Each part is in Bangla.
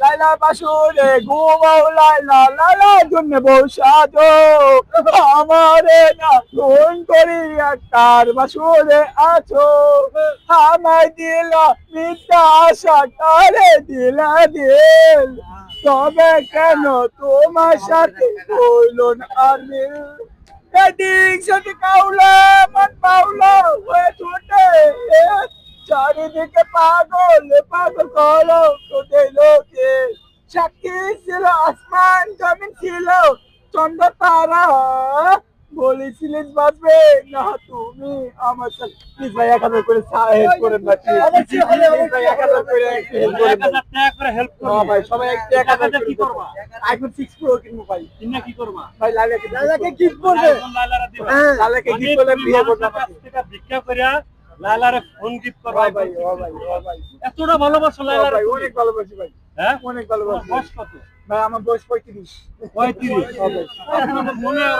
লাইলা বাসুরে ঘুমাও, লাইলা লাইলা জন্য বসাদো আমারে না ফোন করি কার বাসুরে আছো। আমায় দিলা মিথ্যা আশা কারে দিলা দিল। তবে কেন তোমার সাথে হইল না আর মিল? এদিক সাথে কাউলা মন পাউলা হয়ে ছুটে চারিদিকে পাগল পাগল করো। তোদের লোকে সাক্ষী ছিল আসমান জমিন ছিল। চন্দ্র তারা বলেছিলিস বাঁচবে না তুমি আমার সাথে প্লিজ ভাই এক হাজার করে হেল্প করেন না এক হাজার করে হেল্প করেন ভাই সবাই এক হাজার কি করবা? আইফোন সিক্স প্রো কিনবো ভাই। কিনা কি করবা? ভাই লাইলা লাইলাকে gift করবে। gift করলে বিয়ে করবে ভিক্ষা করিয়া লাইলারে ফোন গিফট করবা ভাই ভাই ও ভাই ও ভাই এতটা ভালোবাসো ভাই অনেক ভালোবাসি ভাই হ্যাঁ অনেক ভালোবাসি বয়স কত ভাই আমার বয়স পঁয়ত্রিশ পঁয়ত্রিশ। মনে হয়।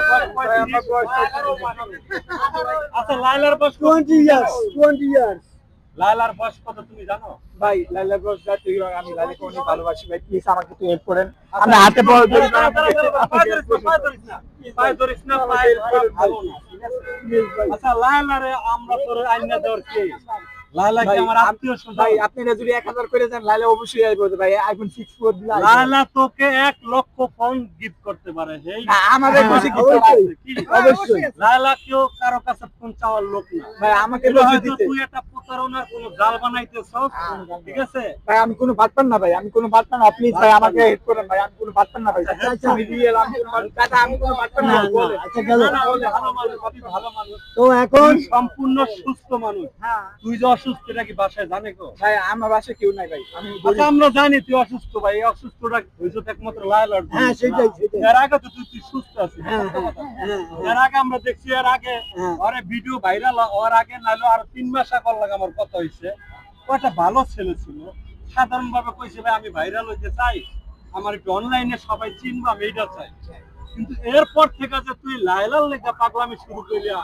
আচ্ছা লাইলার বয়স? টোয়েন্টি ইয়ার্স টোয়েন্টি ইয়ার্স লাইলার বয়স কত তুমি জানো ভাই লাইলা বয়স যাতে আমি লাইলাকে অনেক ভালোবাসি ভাই প্লিজ আমাকে একটু হেল্প করেন আমি হাতে পায়ে ধরিস না, পায়ে ধরিস না, পায়ে ধরিস না, পায়ে ভালো না, আচ্ছা লাইলারে আমরা তোর আইনা দেওয়ার কে? লাইলা কি আমার আত্মীয় স্বজন? ভাই আপনারা যদি এক হাজার করে দেন লাইলা অবশ্যই আইবো ভাই আইফোন সিক্স প্রো দিলে তোকে এক লক্ষ ফোন গিফট করতে পারে না, আমাদের খুশি অবশ্যই। কি? কেউ কারও কাছে ফোন চাওয়ার লোক না। ভাই আমাকে দিতে। তুই একটা প্রতারণার কোনো জাল বানাইতেছ ঠিক আছে? ভাই আমি কোনো না ভাই। আমি কোনো না। প্লিজ ভাই আমাকে হেল্প করেন ভাই। আমি কোনো না ভাই। আমি রিয়েল আমি দাদা আমি কোনো পারতাম না না, না, আচ্ছা গেল। না, না, বলে ভালো মানুষ তুই ভালো মানুষ। তো এখন সম্পূর্ণ সুস্থ মানুষ। হ্যাঁ। তুই যে অসুস্থ এটা কি বাসায় জানে কো ভাই আমার বাসায় কেউ নাই ভাই। আমি আচ্ছা আমরা জানি তুই অসুস্থ ভাই। অসুস্থটা হয়েছে একমাত্র জন্য। হ্যাঁ সেটাই সেটাই। এর আগে তো তুই সুস্থ আছিস। হ্যাঁ, হ্যাঁ, হ্যাঁ, এর আগে আমরা দেখছি এর আগে হ্যাঁ। ওরে ভিডিও ভাইরাল ওর আগে নাইলো আর তিন মাস আগে ওর লাগে আমার কথা হইছে। ও একটা ভালো ছেলে ছিল। সাধারণ ভাবে কইছে ভাই আমি ভাইরাল হইতে চাই। আমার একটু অনলাইনে সবাই চিনবা আমি এইটা চাই। কিন্তু এরপর থেকে যে তুই লাইলার লেখা পাগলামি শুরু করিয়া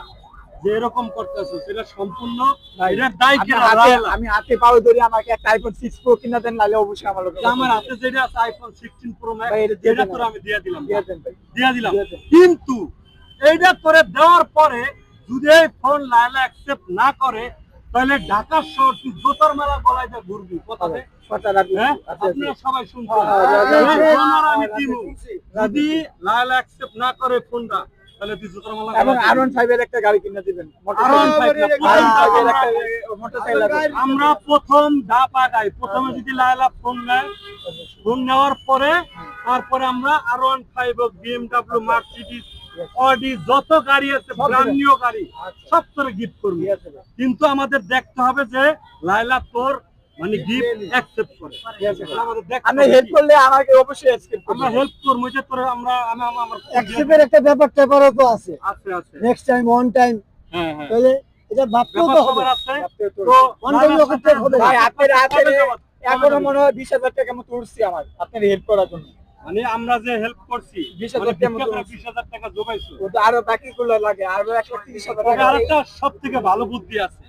যে এরকম করতেছো সেটা সম্পূর্ণ ভাই, এটার দায় আমি হাতে লাইলা? আমি হাতে পাও ধরে আমাকে একটা আইফোন সিক্স প্রো কিনা দেন নাহলে অবশ্যই আমার লোকে যে আমার হাতে যেটা আছে আইফোন সিক্সটিন প্রো ম্যাক্স এটা তোর আমি দিয়ে দিলাম দিয়ে দেন ভাই। দিয়া দিলাম। কিন্তু এইটা করে দেওয়ার পরে যদি এই ফোন লাইলা অ্যাকসেপ্ট না করে তাহলে ঢাকা শহর তুই জোতার মেলা গলায় দিয়ে ঘুরবি? কোথাতে? কথা হ্যাঁ আচ্ছা, আচ্ছা। আপনারা সবাই শুনছেন। হ্যাঁ, হ্যাঁ, এই হ্যাঁ, ফোন আর আমি হ্যাঁ, দিব হ্যাঁ, যদি লাইলা অ্যাকসেপ্ট না করে ফোনটা তাহলে তুই জোতার মেলা এবং গলায় আর দিবি। ফাইভ একটা গাড়ি কিনে দিবেন। R15 না, R15 এর আমরা- একটা মোটরসাইকেল আমরা প্রথম ধাপ আগাই প্রথমে যদি লাইলা ফোন নেয় ফোন নেওয়ার পরে তারপরে আমরা আর one five BMW Mercedes Audi যত গাড়ি আছে গাড়ি আচ্ছা। সব তোরে গিফট করবি। কিন্তু আমাদের দেখতে হবে যে লাইলা তোর মানে গিফট অ্যাকসেপ্ট করে। ঠিক আছে ভাই। আমাদের দেখতে আপনি হবে। হেল্প করলে আমাকে অবশ্যই এক্সপেক্ট আমরা হেল্প করব যে তোরে আমরা আমি আমি- আমার অ্যাকসেপ্টের একটা ব্যাপার ট্যাপারও তো আছে। আছে আছে। নেক্সট টাইম হ্যাঁ হ্যাঁ। তাহলে এটা ভাবতেও তো হবে। আছে। আপনি তো- তো One time লাইলার করতে সাথে হবে। ভাই আপনার হাতে এখনও মনে হয় বিশ হাজার টাকা মতো উঠছে আমার। আপনার হেল্প করার জন্য। মানে আমরা যে হেল্প করছি বিশ হাজার মানে টাকা জোগাইছো আরও বাকি গুলো লাগে আরও এক লাখ তিরিশ হাজার তবে টাকা আরেকটা সব থেকে ভালো বুদ্ধি আছে।